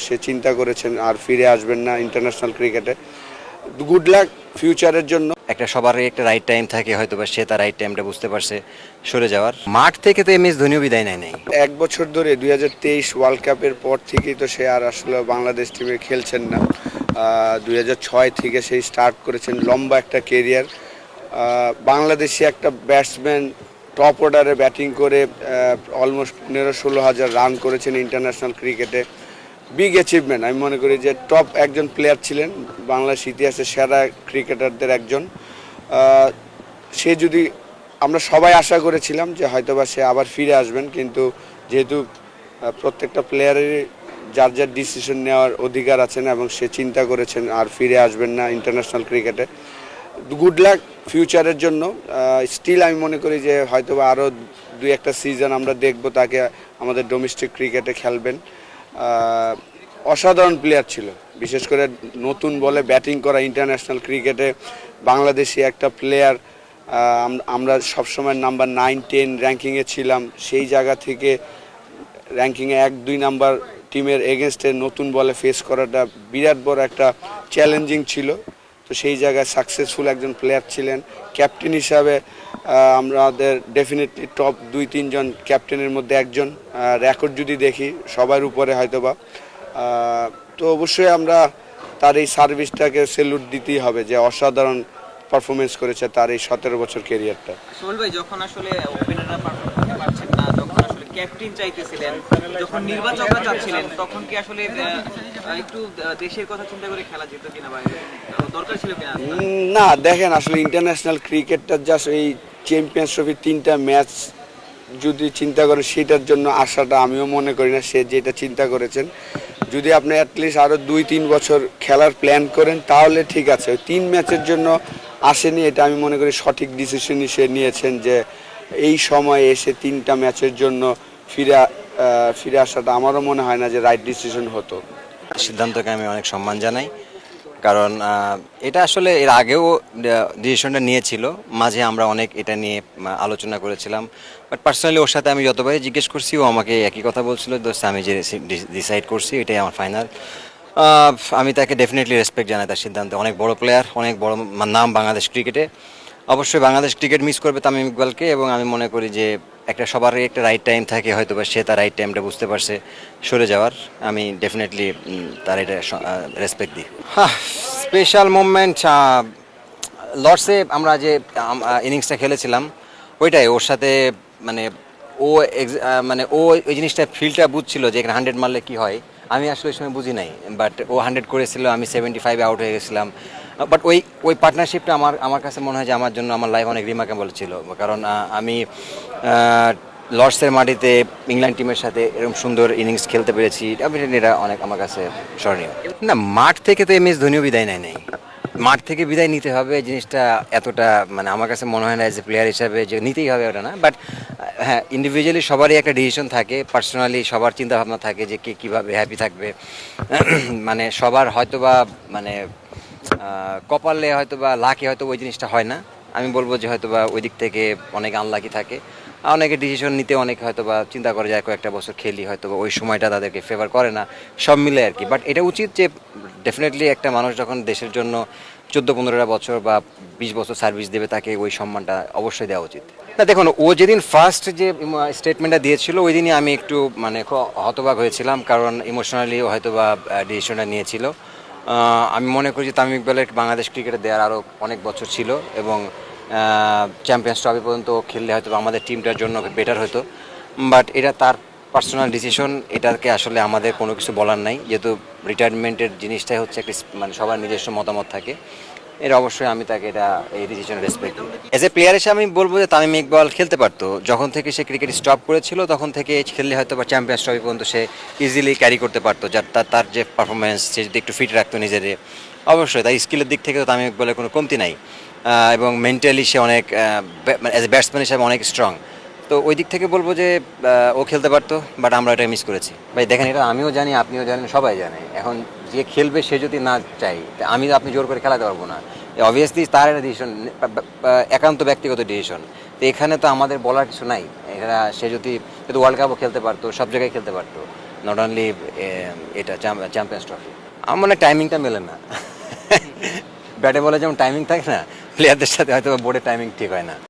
সে চিন্তা করেছেন আর ফিরে আসবেন না ইন্টারন্যাশনাল ক্রিকেটে গুড লাক ফিউচারের জন্য। একটা সবারই একটা রাইট টাইম থাকে হয়তো বা সে তার রাইট টাইমটা বুঝতে পারছে সরে যাওয়ার। মাঠ থেকে তো এম এস ধোনিও বিদায় নেয় নাই। এক বছর ধরে দুই ওয়ার্ল্ড কাপের পর থেকেই তো সে আর আসলে বাংলাদেশ টিমে খেলছেন না। দুই ছয় থেকে সেই স্টার্ট করেছেন লম্বা একটা কেরিয়ার বাংলাদেশি একটা ব্যাটসম্যান টপ অর্ডারে ব্যাটিং করে অলমোস্ট পনেরো ষোলো হাজার রান করেছেন ইন্টারন্যাশনাল ক্রিকেটে বিগ অ্যাচিভমেন্ট আমি মনে করি যে টপ একজন প্লেয়ার ছিলেন, বাংলাদেশ ইতিহাসের সেরা ক্রিকেটারদের একজন। সে যদি, আমরা সবাই আশা করেছিলাম যে হয়তোবা সে আবার ফিরে আসবেন, কিন্তু যেহেতু প্রত্যেকটা প্লেয়ারেরই যার যার ডিসিশন নেওয়ার অধিকার আছেন এবং সে চিন্তা করেছেন, আর ফিরে আসবেন না ইন্টারন্যাশনাল ক্রিকেটে গুড লাক ফিউচারের জন্য। স্টিল আমি মনে করি যে হয়তোবা আরও দুই একটা সিজন আমরা দেখব তাকে আমাদের ডোমেস্টিক ক্রিকেটে খেলবেন। অসাধারণ প্লেয়ার ছিল। বিশেষ করে নতুন বলে ব্যাটিং করা ইন্টারন্যাশনাল ক্রিকেটে বাংলাদেশি একটা প্লেয়ার আমরা সবসময় নাম্বার নাইন টেন র্যাঙ্কিংয়ে ছিলাম। সেই জায়গা থেকে র্যাঙ্কিংয়ে এক, দুই নাম্বার টিমের এগেনস্টে নতুন বলে ফেস করাটা বিরাট বড় একটা চ্যালেঞ্জিং ছিল। তো সেই জায়গায় সাকসেসফুল একজন প্লেয়ার ছিলেন। ক্যাপ্টেন হিসাবে আমাদের ডেফিনেটলি টপ দুই, তিনজন ক্যাপ্টেনের মধ্যে একজন। রেকর্ড যদি দেখি, সবার উপরে হয়তোবা। তো অবশ্যই আমরা তার এই সার্ভিসটাকে সেলুট দিতেই হবে যে অসাধারণ পারফরমেন্স করেছে তার এই সতেরো বছর কেরিয়ারটা সোহেল ভাই যখন আসলে ওপেনাররা পারফর্ম করতে পারছেন না যখন আসলে ক্যাপ্টেন চাইতেছিলেন যখন নির্বাচকরা চাচ্ছিলেন তখন কি আসলে একটু দেশের কথা চিন্তা করে খেলা যেত কিনা ভাই দরকার ছিল কিনা? না দেখেন আসলে ইন্টারন্যাশনাল ক্রিকেটটা জাস্ট এই চ্যাম্পিয়ন্স ট্রফির তিনটা ম্যাচ যদি চিন্তা করে সেটার জন্য আশাটা আমিও মনে করি না সে যেটা চিন্তা করেছেন যদি আপনি অ্যাটলিস্ট আরও দুই, তিন বছর খেলার প্ল্যান করেন, তাহলে ঠিক আছে। তিন ম্যাচের জন্য আসেনি, এটা আমি মনে করি সঠিক ডিসিশনই সে নিয়েছেন যে এই সময়ে এসে তিনটা ম্যাচের জন্য ফিরে ফিরে আসাটা আমারও মনে হয় না যে রাইট ডিসিশন হতো। সিদ্ধান্তকে আমি অনেক সম্মান জানাই। কারণ এটা আসলে এর আগেও ডিসিশনটা নিয়েছিল। মাঝে আমরা অনেক এটা নিয়ে আলোচনা করেছিলাম। বাট পার্সোনালি ওর সাথে আমি যতবারই জিজ্ঞেস করছি, ও আমাকে একই কথা বলছিল, দোস্ত, আমি যে ডিসাইড করছি, এটাই আমার ফাইনাল আমি তাকে ডেফিনেটলি রেসপেক্ট জানাই তার সিদ্ধান্তে। অনেক বড় প্লেয়ার অনেক বড়, নাম বাংলাদেশ ক্রিকেটে অবশ্যই বাংলাদেশ ক্রিকেট মিস করবে তামিম ইকবালকে এবং আমি মনে করি যে একটা সবারই একটা রাইট টাইম থাকে হয়তো বা সে তার রাইট টাইমটা বুঝতে পারছে সরে যাওয়ার। আমি ডেফিনেটলি তার এটা রেসপেক্ট দিই। স্পেশাল মুভমেন্ট লর্ডসে আমরা যে ইনিংসটা খেলেছিলাম, ওইটাই ওর সাথে মানে ও মানে ও ওই জিনিসটা ফিলটা বুঝছিল যে এখানে হান্ড্রেড মারলে কি হয়। আমি আসলে ওই সময় বুঝি নাই বাট ও হান্ড্রেড করেছিল, আমি সেভেন্টি ফাইভে আউট হয়ে গেছিলাম। বাট ওই ওই পার্টনারশিপটা আমার আমার কাছে মনে হয় যে আমার জন্য, আমার লাইফ অনেক রিমার্কেবল ছিল। কারণ আমি লর্ডসের মাটিতে ইংল্যান্ড টিমের সাথে এরকম সুন্দর ইনিংস খেলতে পেরেছি। এটা অনেক আমার কাছে স্মরণীয়। না, মাঠ থেকে তো এম এস ধোনিও বিদায় নেয় নাই। মাঠ থেকে বিদায় নিতে হবে জিনিসটা এতটা মানে আমার কাছে মনে হয় না এজ এ প্লেয়ার হিসাবে যে নিতেই হবে ওটা না। বাট হ্যাঁ ইন্ডিভিজুয়ালি সবারই একটা ডিসিশন থাকে পার্সোনালি সবার চিন্তা ভাবনা থাকে যে কে কীভাবে হ্যাপি থাকবে। মানে সবার হয়তোবা মানে আহ, হয়তো বা লাকি হয়তো ওই জিনিসটা হয় না। আমি বলব যে হয়তোবা ওই দিক থেকে অনেক আনলাকি থাকে। অনেকে ডিসিশন নিতে অনেক হয়তোবা চিন্তা করে যায় কয়েকটা বছর খেলি হয়তোবা ওই সময়টা তাদেরকে ফেভার করে না। সব মিলে আর কি। বাট এটা উচিত যে ডেফিনেটলি একটা মানুষ যখন দেশের জন্য চোদ্দ পনেরোটা বছর বা বিশ বছর সার্ভিস দেবে তাকে ওই সম্মানটা অবশ্যই দেওয়া উচিত। না দেখুন ও যেদিন ফার্স্ট যে স্টেটমেন্টটা দিয়েছিল ওই দিনই আমি একটু মানে হতবাক হয়েছিলাম। কারণ ইমোশনালি হয়তোবা ডিসিশনটা নিয়েছিল। আমি মনে করি যে তামিম ইকবালের বাংলাদেশ ক্রিকেটে দেওয়ার আরও অনেক বছর ছিল এবং চ্যাম্পিয়ন্স ট্রফি পর্যন্ত খেললে হয়তো আমাদের টিমটার জন্য বেটার হতো। বাট এটা তার পার্সোনাল ডিসিশন এটাকে আসলে আমাদের কোনো কিছু বলার নাই। যেহেতু রিটায়ারমেন্টের জিনিসটাই হচ্ছে একটি মানে সবার নিজস্ব মতামত থাকে। এর অবশ্যই আমি তাকে এটা, এই ডিসিশন রেসপেক্ট করি এজ এ প্লেয়ার হিসেবে আমি বলব যে তামিম ইকবাল খেলতে পারতো। যখন থেকে সে ক্রিকেট স্টপ করেছিল, তখন থেকে খেললে হয়তো বা চ্যাম্পিয়ন্স ট্রফি পর্যন্ত সে ইজিলি ক্যারি করতে পারতো। যার, তার তার যে পারফরমেন্স সে যদি একটু ফিট রাখতো নিজেদের। অবশ্যই তাই স্কিলের দিক থেকে তো তামিম ইকবালের কোনো কমতি নাই। এবং মেন্টালি সে অনেক অ্যাজ এ ব্যাটসম্যান হিসাবে অনেক স্ট্রং তো ওই দিক থেকে বলব যে ও খেলতে পারতো বাট আমরা এটা মিস করেছি। ভাই, দেখেন এটা আমিও জানি, আপনিও জানেন, সবাই জানে। এখন যে খেলবে সে যদি না চাই আমি আপনি জোর করে খেলাতে পারব না। অবভিয়াসলি তার একটা ডিসিশন একান্ত ব্যক্তিগত ডিসিশন তো এখানে তো আমাদের বলার কিছু নাই। এটা সে যদি যদি ওয়ার্ল্ড কাপও খেলতে পারতো, সব জায়গায় খেলতে পারতো। নট অনলি এটা চ্যাম্পিয়ন্স ট্রফি আমার মনে টাইমিংটা মেলে না। ব্যাটে বলে যেমন টাইমিং থাকে না প্লেয়ারদের সাথে হয়তো বোর্ডের টাইমিং ঠিক হয় না।